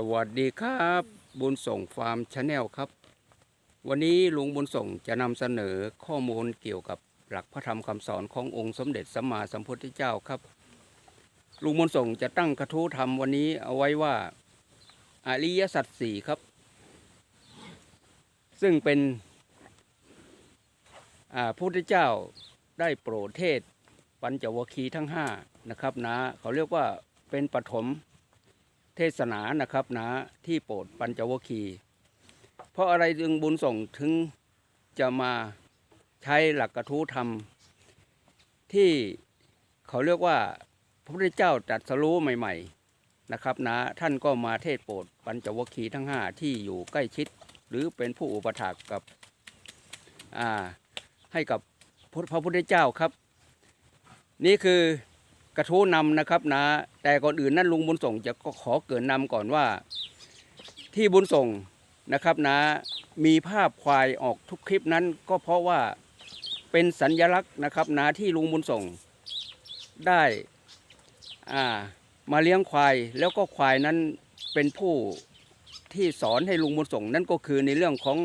สวัสดีครับ บุญส่งฟาร์มชาแนลครับ วันนี้ลุงบุญส่งจะนำเสนอข้อมูลเกี่ยวกับหลักพระธรรมคำสอนขององค์สมเด็จสัมมาสัมพุทธเจ้าครับ ลุงบุญส่งจะตั้งกระทู้ธรรมวันนี้เอาไว้ว่าอริยสัจสี่ครับ ซึ่งเป็นพระพุทธเจ้าได้โปรดเทศปัญจวคีทั้งห้านะครับนะเขาเรียกว่าเป็นปฐม เทศนานะครับนะที่โปรดปัญจวคี เพราะอะไรจึงบุญส่งถึงจะมาใช้หลักกระทู้ธรรม ที่เขาเรียกว่าพระพุทธเจ้าตรัดสรู้ใหม่ ๆนะครับนะท่านก็มาเทศโปรดปัญจวคีทั้งห้าที่อยู่ใกล้ชิด หรือเป็นผู้อุปถากกับให้กับพระพุทธเจ้าครับ นี่คือ กระทู้นำนะครับนะ แต่ก่อนอื่นนั้นลุงบุญส่งจะก็ขอเกินนำก่อนว่า ที่บุญส่งนะครับนะ มีภาพควายออกทุกคลิปนั้นก็เพราะว่าเป็นสัญญลักษณ์นะครับนะที่ลุงบุญส่งได้อ่ามาเลี้ยงควายแล้วก็ควายนั้นเป็นผู้ที่สอนให้ลุงบุญส่งนั่นก็คือในเรื่องของ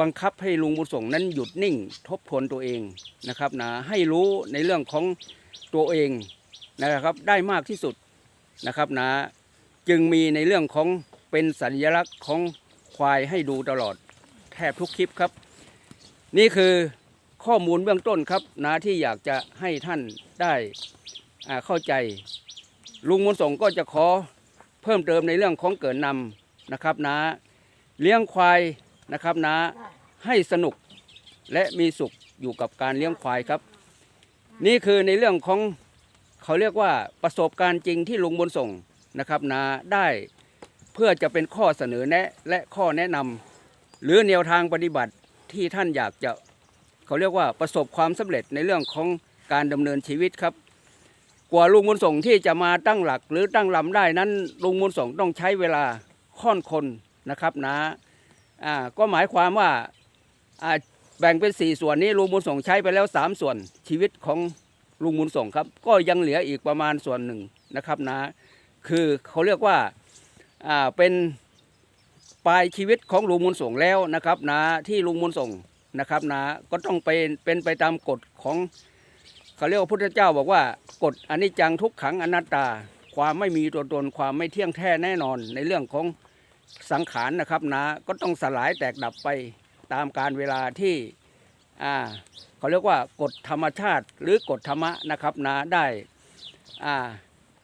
บังคับให้ลุงบุญส่งนั้นหยุดนิ่ง ทบทวนตัวเองนะครับนะให้รู้ในเรื่องของตัวเอง นะครับได้มากที่สุดนะครับนะจึงมีในเรื่องของเป็นสัญลักษณ์ของควายให้ดูตลอดแทบทุกคลิปครับ นี่คือข้อมูลเบื้องต้นครับนะที่อยากจะให้ท่านได้เข้าใจ ลุงมนส่งก็จะขอเพิ่มเติมในเรื่องของเกิดนำนะครับนะเลี้ยงควายนะครับนะให้สนุกและมีสุขอยู่กับการเลี้ยงควายครับ นี่คือในเรื่องของ เขาเรียกว่าประสบการณ์จริงที่ลุงบุญส่งนะครับนะได้เพื่อจะเป็นข้อเสนอแนะและข้อแนะนำหรือแนวทางปฏิบัติที่ท่านอยากจะเขาเรียกว่าประสบความสำเร็จในเรื่องของการดำเนินชีวิตครับ กว่าลุงบุญส่งที่จะมาตั้งหลักหรือตั้งลำได้นั้นลุงบุญส่งต้องใช้เวลาค่อนคนนะครับนะอ่าก็หมายความว่าอ่าแบ่งเป็นสี่ส่วนนี้ลุงบุญส่งใช้ไปแล้วสามส่วนชีวิตของ ลุงบุญส่งครับ ก็ยังเหลืออีกประมาณส่วนหนึ่งนะครับนะ คือเขาเรียกว่าอ่าเป็นปลายชีวิตของลุงบุญส่งแล้วนะครับนะที่ลุงบุญส่งนะครับนะก็ต้องเป็นเป็นไปตามกฎของเขาเรียกว่าพุทธเจ้าบอกว่ากฎอนิจจังทุกขังอนัตตา ความไม่มีตัวตนความไม่เที่ยงแท้แน่นอนในเรื่องของสังขารนะครับนะก็ต้องสลายแตกดับไปตามการเวลาที่ อ่าเขาเรียกว่ากฎธรรมชาติหรือกฎธรรมะนะครับนะได้อ่า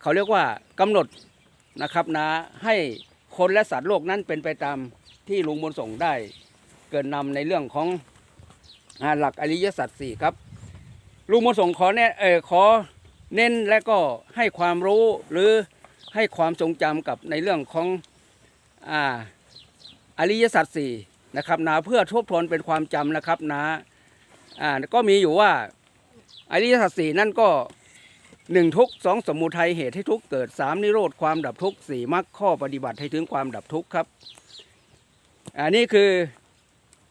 เขาเรียกว่ากำหนดนะครับนะให้คนและสัตว์โลกนั้นเป็นไปตามที่ลุงบุญส่งได้ เกิดนำในเรื่องของอหลักอริยสัจสี่ครับลุงบุญส่งขอแนะเออขอเน้นและก็ให้ความรู้หรือให้ความทรงจำกับในเรื่องของอ่าอริยสัจสี่นะครับนะเพื่อทบทวนเป็นความจำนะครับนะ อ่าก็มีอยู่ว่าอริยสัจสี่นั่นก็หนึ่งทุกสองสมุทัยเหตุให้ทุกเกิดสามนิโรธความดับทุกสี่มรรคข้อปฏิบัติให้ถึงความดับทุกครับอันนี้คือ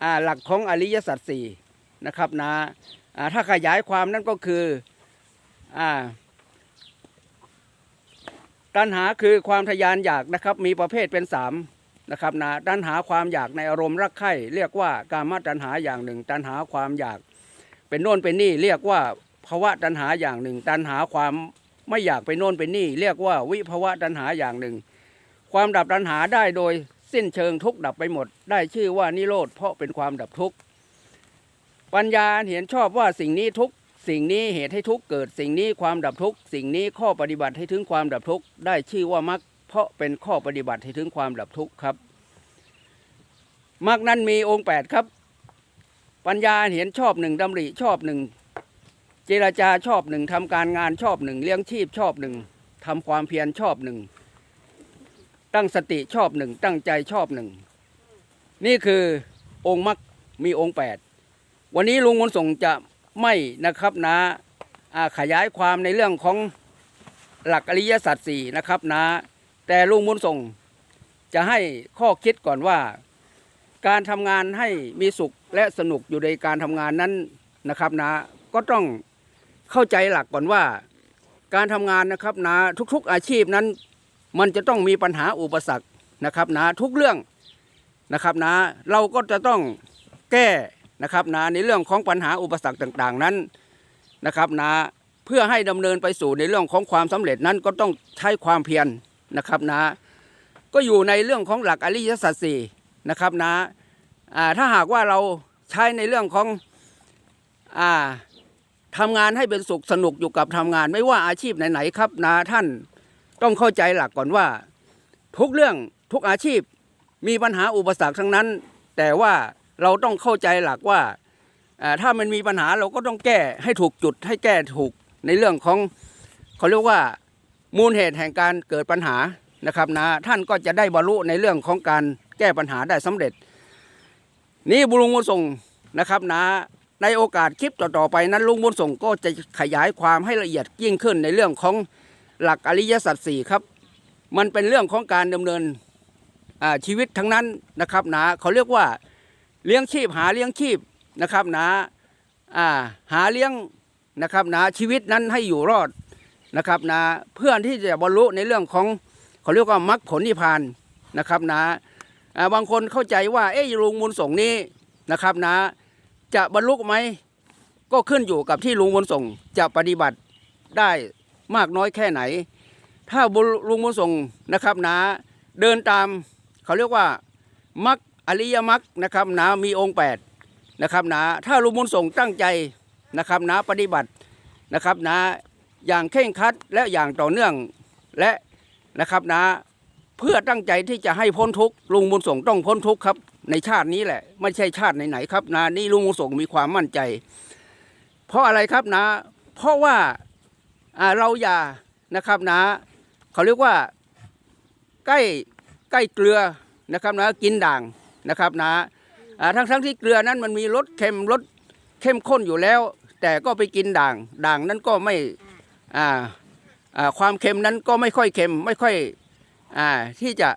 อ่าหลักของอริยสัจสี่นะครับนะอ่าถ้าขยายความนั่นก็คืออ่าตัณหาคือความทะยานอยากนะครับมีประเภทเป็นสามนะครับนะตัณหาความอยากในอารมณ์รักใคร่เรียกว่ากามตัณหาอย่างหนึ่ง ตัณหาความอยาก เป็นโน่นเป็นนี่เรียกว่าภาวะตัณหาอย่างหนึ่ง ตัณหาความไม่อยากไปโน่นเป็นนี่เรียกว่าวิภาวะตัณหาอย่างหนึ่ง ความดับตัณหาได้โดยสิ้นเชิงทุกดับไปหมด ได้ชื่อว่านิโรธเพราะเป็นความดับทุกข์ปัญญาเห็นชอบว่าสิ่งนี้ทุกสิ่งนี้เหตุให้ทุกเกิดสิ่งนี้ความดับทุกสิ่งนี้ข้อปฏิบัติให้ถึงความดับทุกได้ชื่อว่ามรรคเพราะเป็นข้อปฏิบัติให้ถึงความดับทุกครับมรรคนั้นมีองค์แปดครับ ปัญญาเห็นชอบหนึ่งดำริชอบหนึ่งเจรจาชอบหนึ่งทำการงานชอบหนึ่งเลี้ยงชีพชอบหนึ่งทำความเพียรชอบหนึ่งตั้งสติชอบหนึ่งตั้งใจชอบหนึ่งนี่คือองค์มรรคมีองค์แปดวันนี้ลุงมนส่งจะไม่นะครับนะอ่าขยายความในเรื่องของหลักอริยสัจสี่นะครับนะแต่ลุงบุญส่งจะให้ข้อคิดก่อนว่า การทำงานให้มีสุขและสนุกอยู่ในการทำงานนั้นนะครับนะก็ต้องเข้าใจหลักก่อนว่า การทำงานนะครับนะทุกๆอาชีพนั้น มันจะต้องมีปัญหาอุปสรรคนะครับนะทุกเรื่องนะครับนะเราก็จะต้องแก้นะครับนะในเรื่องของปัญหาอุปสรรคต่างๆนั้นนะครับนะเพื่อให้ดำเนินไปสู่ในเรื่องของความสำเร็จนั้นก็ต้องใช้ความเพียรนะครับนะก็อยู่ในเรื่องของหลักอริยสัจสี่ นะครับนะอ่าถ้าหากว่าเราใช้ในเรื่องของอทำงานให้เป็นสุขสนุกอยู่กับทำงาน ไม่ว่าอาชีพไหนๆครับนะท่านต้องเข้าใจหลักก่อนว่า ทุกเรื่องทุกอาชีพมีปัญหาอุปสรรคทั้งนั้น แต่ว่าเราต้องเข้าใจหลักว่าอ่าถ้ามันมีปัญหาเราก็ต้องแก้ให้ถูกจุดให้แก้ถูกในเรื่องของเขาเรียกว่ามูลเหตุแห่งการเกิดปัญหานะครับนะท่านก็จะได้บรรลุในเรื่องของการ แก้ปัญหาได้สำเร็จ นี่บุรุงบุญส่งนะครับนะในโอกาสคลิปต่อๆไปนั้นลุงบุญส่งก็จะขยายความให้ละเอียดยิ่งขึ้นในเรื่องของหลักอริยสัจสี่ครับ มันเป็นเรื่องของการดำเนินชีวิตทั้งนั้นนะครับนะเขาเรียกว่าเลี้ยงชีพหาเลี้ยงชีพนะครับนะอ่าหาเลี้ยงนะครับนะชีวิตนั้นให้อยู่รอดนะครับนะเพื่อที่จะบรรลุในเรื่องของเขาเรียกว่ามรรคผลนิพพานนะครับนะอ่า บางคนเข้าใจว่าเอ๊ะลุงบุญส่งนี้นะครับนะ จะบรรลุไหมก็ขึ้นอยู่กับที่ลุงบุญส่งจะปฏิบัติได้มากน้อยแค่ไหน ถ้าลุงบุญส่งนะครับนะเดินตามเขาเรียกว่ามักอริยมักนะครับนะมีองค์8นะครับนะถ้าลุงบุญส่งตั้งใจนะครับนะปฏิบัตินะครับนะอย่างเคร่งคัดและอย่างต่อเนื่องและนะครับนะ เพื่อตั้งใจที่จะให้พ้นทุกข์ลุงบุญส่งต้องพ้นทุกข์ครับ ในชาตินี้แหละ ไม่ใช่ชาติไหนๆครับนะนี่ลุงบุญส่งมีความมั่นใจ เพราะอะไรครับนะ เพราะว่าเราอย่านะครับนะเขาเรียกว่าใกล้ใกล้เกลือนะครับนะกินด่างนะครับนะอ่าทั้งทั้งที่เกลือนั้นมันมีรสเค็มรสเข้มข้นอยู่แล้ว แต่ก็ไปกินด่าง ด่างนั้นก็ไม่ความเค็มนั้นก็ไม่ค่อยเค็ม ไม่ค่อย อ่าที่จะ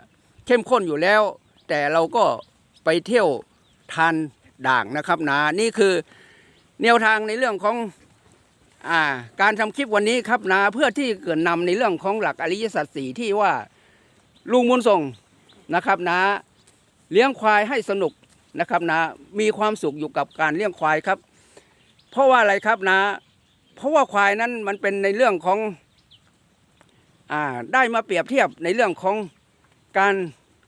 เข้มข้นอยู่แล้ว แต่เราก็ไปเที่ยวทานด่างนะครับนะนี่คือแนวทางในเรื่องของอ่าการทำคลิปวันนี้ครับนะเพื่อที่เกิดนำในเรื่องของหลักอริยสัจสี่ที่ว่าลุงมุนส่งนะครับนะเลี้ยงควายให้สนุกนะครับนะมีความสุขอยู่กับการเลี้ยงควายครับ เพราะว่าอะไรครับนะ เพราะว่าควายนั้นมันเป็นในเรื่องของ ได้มาเปรียบเทียบในเรื่องของการ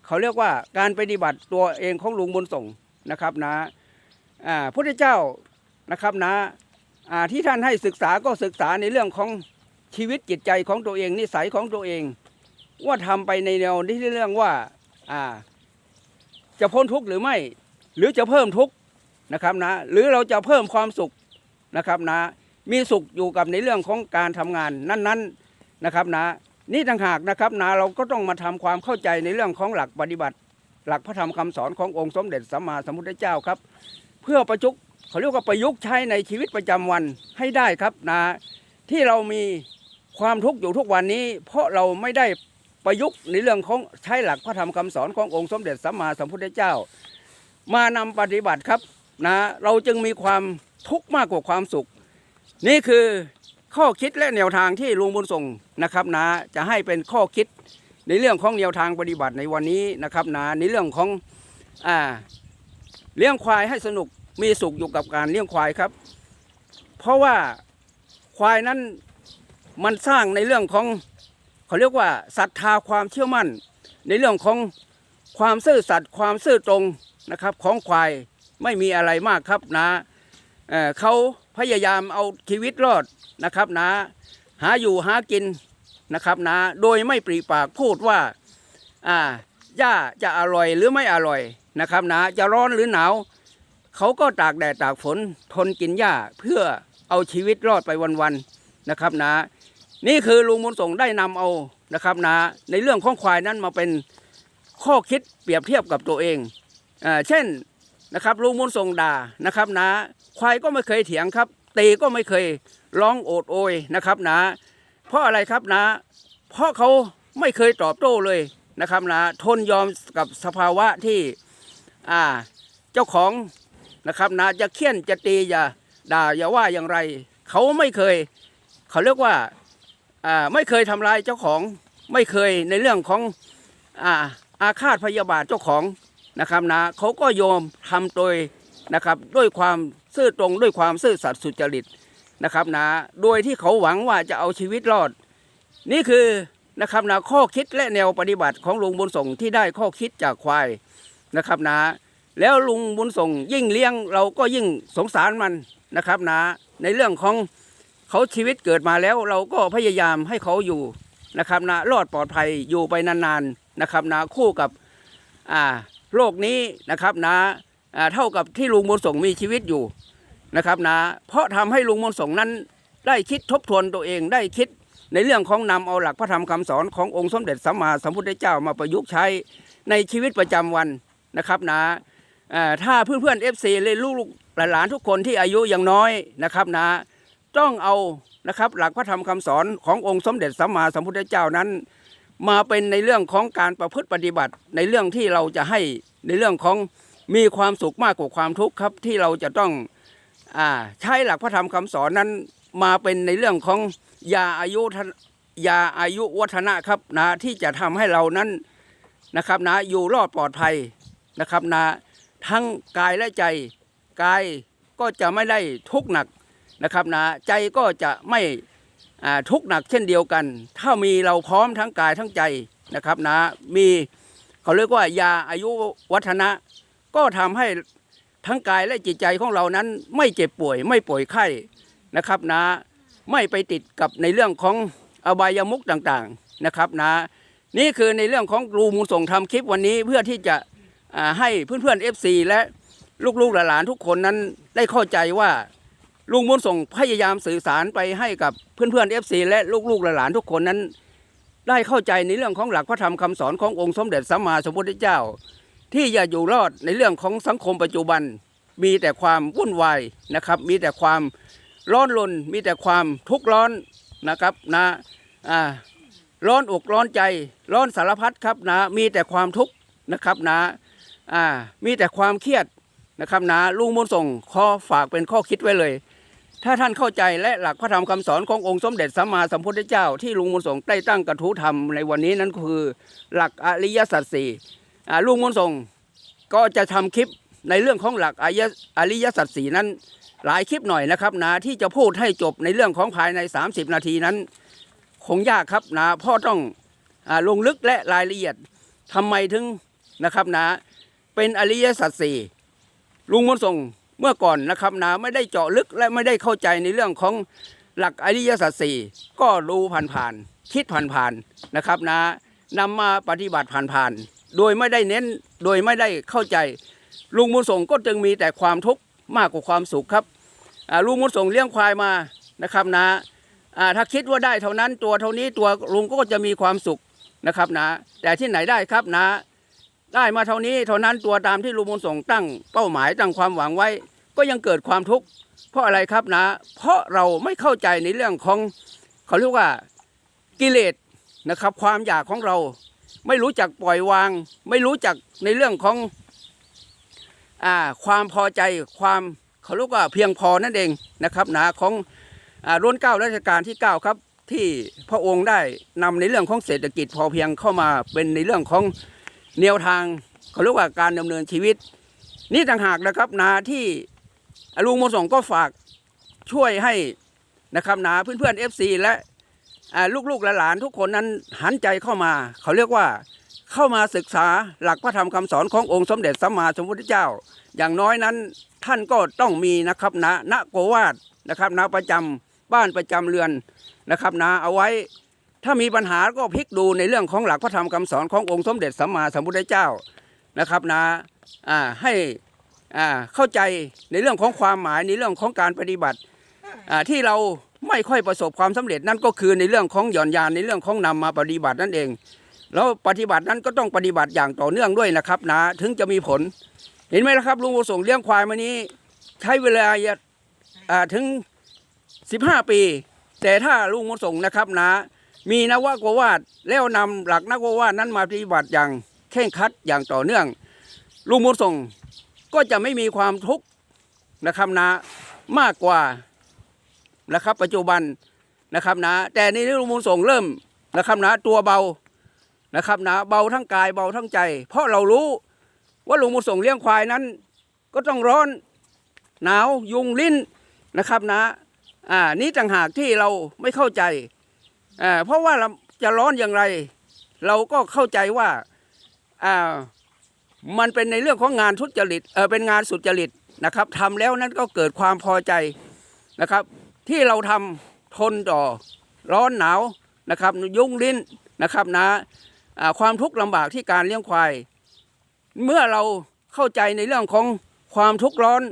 เขาเรียกว่าการปฏิบัติตัวเองของลุงบุญส่งนะครับนะอ่าพระเจ้านะครับนะอ่าที่ท่านให้ศึกษาก็ศึกษาในเรื่องของชีวิตจิตใจของตัวเองนิสัยของตัวเอง ว่าทำไปในแนวที่เรื่องว่าจะพ้นทุกข์หรือไม่ หรือจะเพิ่มทุกข์นะครับนะหรือเราจะเพิ่มความสุขนะครับนะมีสุขอยู่กับในเรื่องของการทำงานนั้นๆนะครับนะ นี่ต่างหากนะครับนะเราก็ต้องมาทำความเข้าใจในเรื่องของหลักปฏิบัติ หลักพระธรรมคำสอนขององค์สมเด็จสัมมาสัมพุทธเจ้าครับ เพื่อประจุกเขาเรียกว่าประยุกต์ใช้ในชีวิตประจำวันให้ได้ครับนะที่เรามีความทุกข์อยู่ทุกวันนี้ เพราะเราไม่ได้ประยุกต์ในเรื่องของใช้หลักพระธรรมคำสอนขององค์สมเด็จสัมมาสัมพุทธเจ้า มานำปฏิบัติครับนะเราจึงมีความทุกข์มากกว่าความสุข นี่คือ ข้อคิดและแนวทางที่ลุงบุญส่งนะครับนะจะให้เป็นข้อคิดในเรื่องของแนวทางปฏิบัติในวันนี้นะครับนะในเรื่องของอ่าเลี้ยงควายให้สนุกมีสุขอยู่กับการเลี้ยงควายครับ เพราะว่าควายนั้นมันสร้างในเรื่องของเขาเรียกว่าศรัทธาความเชื่อมั่น ในเรื่องของความซื่อสัตย์ความซื่อตรงนะครับของควายไม่มีอะไรมากครับนะเเขา พยายามเอาชีวิตรอดนะครับนะ หาอยู่หากินนะครับนะ โดยไม่ปรีปากพูดว่าอ่าหญ้าจะอร่อยหรือไม่อร่อยนะครับนะ จะร้อนหรือหนาวเขาก็ตากแดดตากฝนทนกินหญ้าเพื่อเอาชีวิตรอดไปวันๆนะครับนะ นี่คือลุงบุญส่งได้นำเอานะครับนะ ในเรื่องของควายนั้นมาเป็นข้อคิดเปรียบเทียบกับตัวเองอ่าเช่น นะครับลุงบุญส่งด่านะครับนะควายก็ไม่เคยเถียงครับตีก็ไม่เคยร้องโอดโอยนะครับนะ เพราะอะไรครับนะ เพราะเขาไม่เคยตอบโต้เลยนะครับนะ ทนยอมกับสภาวะที่อ่าเจ้าของนะครับนะจะเคี่ยนจะตีอย่าด่าอย่าว่าอย่างไร เขาไม่เคย เขาเรียกว่าอ่าไม่เคยทำลายเจ้าของไม่เคยในเรื่องของอ่าอาฆาตพยาบาทเจ้าของ นะครับนะเขาก็ยอมทำโดยนะครับด้วยความซื่อตรงด้วยความซื่อสัตย์สุจริตนะครับนะโดยที่เขาหวังว่าจะเอาชีวิตรอด นี่คือนะครับนะข้อคิดและแนวปฏิบัติของลุงบุญส่งที่ได้ข้อคิดจากควายนะครับนะแล้วลุงบุญส่งยิ่งเลี้ยงเราก็ยิ่งสงสารมันนะครับนะในเรื่องของเขาชีวิตเกิดมาแล้วเราก็พยายามให้เขาอยู่นะครับนะรอดปลอดภัยอยู่ไปนานๆนะครับนะคู่กับอ่า โรคนี้นะครับนะอ่าเท่ากับที่ลุงบุญส่งมีชีวิตอยู่นะครับนะเพราะทำให้ลุงบุญส่งนั้นได้คิดทบทวนตัวเองได้คิดในเรื่องของนำเอาหลักพระธรรมคำสอนขององค์สมเด็จสัมมาสัมพุทธเจ้ามาประยุกต์ใช้ในชีวิตประจำวันนะครับนะถ้าเพื่อนเพื่อนเอฟซีเลยลูกหลานทุกคนที่อายุยังน้อยนะครับนะต้องเอานะครับหลักพระธรรมคำสอนขององค์สมเด็จสัมมาสัมพุทธเจ้านั้น มาเป็นในเรื่องของการประพฤติปฏิบัติ ในเรื่องที่เราจะให้ในเรื่องของมีความสุขมากกว่าความทุกข์ครับ ที่เราจะต้องอใช้หลักพระธรรมคำสอนนั้นมาเป็นในเรื่องของยาอายุยาอายุวัฒนะครับนะที่จะทำให้เรานั้นนะครับนะอยู่รอดปลอดภัยนะครับนะทั้งกายและใจกายก็จะไม่ได้ทุกข์หนักนะครับนะใจก็จะไม่ ทุกหนักเช่นเดียวกัน ถ้ามีเราพร้อมทั้งกายทั้งใจนะครับนะมีเขาเรียกว่ายาอายุวัฒนะ ก็ทำให้ทั้งกายและจิตใจของเรานั้น ไม่เจ็บป่วย ไม่ป่วยไข้นะครับนะไม่ไปติดกับในเรื่องของอบายามุกต่างๆนะครับนะนี่คือในเรื่องของรูมูลส่งทำคลิปวันนี้เพื่อที่จะให้เพื่อนๆ FC และลูกๆหลานๆทุกคนนั้นได้เข้าใจว่า ลุงบุญส่งพยายามสื่อสารไปให้กับเพื่อนๆ FC และลูกๆหลานๆทุกคนนั้น ได้เข้าใจในเรื่องของหลักพระธรรมคำสอนขององค์สมเด็จสัมมาสัมพุทธเจ้า ที่จะอยู่รอดในเรื่องของสังคมปัจจุบัน มีแต่ความวุ่นวายนะครับ มีแต่ความร้อนรนมีแต่ความทุกข์ร้อนนะครับนะอ่าร้อนอกร้อนใจร้อนสารพัดครับนะมีแต่ความทุกข์นะครับนะอ่ามีแต่ความเครียดนะครับนะลุงมนส่งข้อฝากเป็นข้อคิดไว้เลย ถ้าท่านเข้าใจและหลักพระธรรมคำสอนขององค์สมเด็จสัมมาสัมพุทธเจ้า ที่ลุงมนสงได้ตั้งกระทู้ธรรมในวันนี้นั้นคือหลักอริยสัจสี่ลุงมนสงก็จะทำคลิปในเรื่องของหลักอริยอริยสัจสี่นั้น หลายคลิปหน่อยนะครับนะที่จะพูดให้จบในเรื่องของภายใน 30 นาทีนั้น คงยากครับนะพ่อต้องอลงลึกและรายละเอียดทำไมถึงนะครับนะเป็นอริยสัจสี่ลุงมนสง เมื่อก่อนนะครับนะไม่ได้เจาะลึกและไม่ได้เข้าใจในเรื่องของหลักอริยสัจสี่ก็ดูผ่านๆคิดผ่านๆนะครับนะนำมาปฏิบัติผ่านๆโดยไม่ได้เน้นโดยไม่ได้เข้าใจลุงมนต์ส่งก็จึงมีแต่ความทุกข์มากกว่าความสุขครับลุงมนต์ส่งเลี้ยงควายมานะครับนะอ่าถ้าคิดว่าได้เท่านั้นตัวเท่านี้ตัวลุงก็จะมีความสุขนะครับนะแต่ที่ไหนได้ครับนะ ได้มาเท่านี้เท่านั้นตัวตามที่ลุงมนต์ส่งตั้งเป้าหมายตั้งความหวังไว้ ก็ยังเกิดความทุกข์เพราะอะไรครับนะ เพราะเราไม่เข้าใจในเรื่องของเขาเรียกว่ากิเลสนะครับ ความอยากของเราไม่รู้จักปล่อยวาง ไม่รู้จักในเรื่องของอ่าความพอใจความเขาเรียกว่าเพียงพอนั่นเองนะครับนะของอ่ารุ่นเก้ารัชกาลที่เก้าครับ ที่พระองค์ได้นำในเรื่องของเศรษฐกิจพอเพียงเข้ามาเป็นในเรื่องของแนวทางเขาเรียกว่าการดำเนินชีวิต นี่ต่างหากนะครับนาที่ ลุงโมส่งก็ฝากช่วยให้นะครับนาเพื่อนๆ FC และอ่าลูกๆหลานๆทุกคนนั้นหันใจเข้ามา เขาเรียกว่าเข้ามาศึกษาหลักพระธรรมคำสอนขององค์สมเด็จสัมมาสัมพุทธเจ้า อย่างน้อยนั้นท่านก็ต้องมีนะครับนะณโกวาดนะครับนะประจำบ้านประจำเรือนนะครับนะเอาไว้ ถ้ามีปัญหาก็พลิกดูในเรื่องของหลักพระธรรมคำสอนขององค์สมเด็จสัมมาสัมพุทธเจ้านะครับนะอ่าให้ เข้าใจในเรื่องของความหมายในเรื่องของการปฏิบัติที่เราไม่ค่อยประสบความสำเร็จนั่นก็คือในเรื่องของหย่อนยานในเรื่องของนำมาปฏิบัตินั่นเอง แล้วปฏิบัตินั้นก็ต้องปฏิบัติอย่างต่อเนื่องด้วยนะครับนะถึงจะมีผล เห็นไหมล่ะครับลุงประสงค์เลี้ยงควายมานี้ใช้เวลาถึง 15 ปี แต่ถ้าลุงประสงค์นะครับนะมีนวกวาดแล้วนำหลักนวกวาดนั้นมาปฏิบัติอย่างเข่งคัดอย่างต่อเนื่องลุงบุส่ง ก็จะไม่มีความทุกข์นะครับนะมากกว่านะครับ ปัจจุบันนะครับนะ แต่ในนี้ลุงบุญส่งเริ่มนะครับนะ ตัวเบานะครับนะเบาทั้งกายเบาทั้งใจ เพราะเรารู้ว่าลุงบุญส่งเลี้ยงควายนั้น ก็ต้องร้อนหนาวยุงลิ้นนะครับนะอ่านี่ต่างหากที่เราไม่เข้าใจอ่าเพราะว่าเราจะร้อนอย่างไร เราก็เข้าใจว่าอ่า มันเป็นในเรื่องของงานทุจริตเออเป็นงานสุจริตนะครับทำแล้วนั้นก็เกิดความพอใจนะครับ ที่เราทำทนต่อร้อนหนาวนะครับยุ่งลิ้นนะครับนะความทุกข์ลำบากที่การเลี้ยงควาย เมื่อเราเข้าใจในเรื่องของความทุกข์ร้อน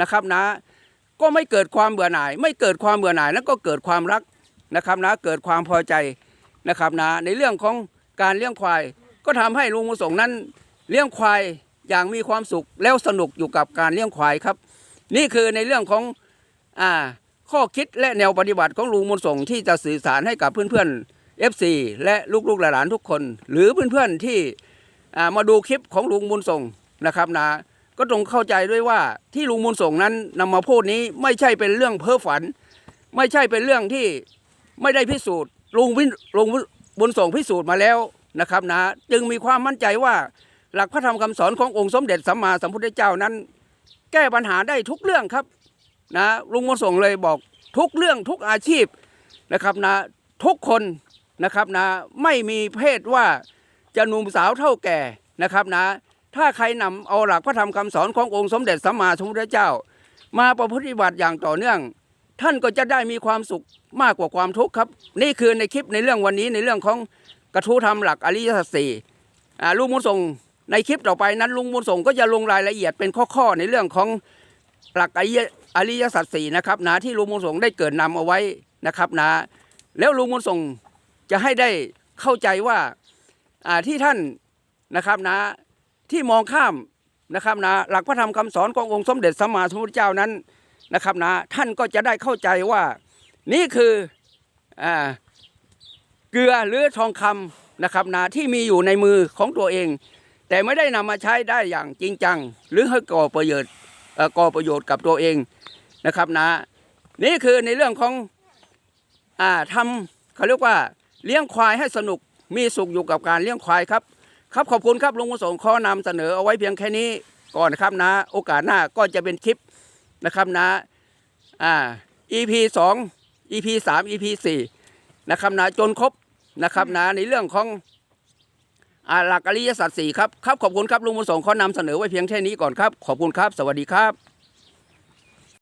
นะครับนะก็ไม่เกิดความเบื่อหน่าย ไม่เกิดความเบื่อหน่ายแล้วก็เกิดความรักนะครับนะเกิดความพอใจนะครับนะในเรื่องของการเลี้ยงควาย ก็ทำให้ลุงมุสงนั้น เลี้ยงควายอย่างมีความสุขแล้วสนุกอยู่กับการเลี้ยงควายครับ นี่คือในเรื่องของอ่าข้อคิดและแนวปฏิบัติของลุงมุสงที่จะสื่อสารให้กับเพื่อนๆ FC และลูกๆหลานๆทุกคน หรือเพื่อนๆที่อ่ามาดูคลิปของลุงมุนส่งนะครับนะก็ต้องเข้าใจด้วยว่าที่ลุงมุนส่งนั้นนำมาพูดนี้ไม่ใช่เป็นเรื่องเพ้อฝัน ไม่ใช่เป็นเรื่องที่ไม่ได้พิสูจน์ลุงวินลุงบุญส่งพิสูจน์มาแล้วนะครับนะจึงมีความมั่นใจว่า หลักพระธรรมคำสอนขององค์สมเด็จสัมมาสัมพุทธเจ้านั้น แก้ปัญหาได้ทุกเรื่องครับนะลุงบุญส่งเลยบอกทุกเรื่องทุกอาชีพนะครับนะทุกคนนะครับนะไม่มีเพศว่าจะหนุ่มสาวเท่าแก่นะครับนะถ้าใครนำเอาหลักพระธรรมคำสอนขององค์สมเด็จสัมมาสัมพุทธเจ้า มาประพฤติบัติอย่างต่อเนื่อง ท่านก็จะได้มีความสุขมากกว่าความทุกข์ครับ นี่คือในคลิปในเรื่องวันนี้ในเรื่องของกระทู้ธรรมหลักอริยสัจสี่ลุงมุส่ง ในคลิปต่อไปนั้นลุงมุนส่งก็จะลงรายละเอียดเป็นข้อๆในเรื่องของหลักอริยอริยสัจสี่นะครับนะที่ลุงมุนส่งได้เกิดนำเอาไว้นะครับนะแล้วลุงมุนส่งจะให้ได้เข้าใจว่าที่ท่านนะครับนะที่มองข้ามนะครับนะหลักพระธรรมคำสอนขององค์สมเด็จสัมมาสัมพุทธเจ้านั้นนะครับนะท่านก็จะได้เข้าใจว่านี่คืออเกลือหรือทองคำนะครับนะที่มีอยู่ในมือของตัวเอง แต่ไม่ได้นำมาใช้ได้อย่างจริงจัง หรือให้ก่อประโยชน์ก่อประโยชน์กับตัวเองนะครับนะ นี่คือในเรื่องของอ่าทำเขาเรียกว่าเลี้ยงควายให้สนุกมีสุขอยู่กับการเลี้ยงควายครับ ครับขอบคุณครับลุงประสงค์ขอนำเสนอเอาไว้เพียงแค่นี้ก่อนนะครับนะ โอกาสหน้าก็จะเป็นคลิปนะครับนะอ่า EP สอง EP สาม EP สี่นะครับนะจนครบนะครับนะในเรื่องของ หลักอริยสัจสี่ครับ ครับ ขอบคุณครับลุงบุญสงค์ขอนำเสนอไว้เพียงแค่นี้ก่อนครับ ขอบคุณครับ สวัสดีครับ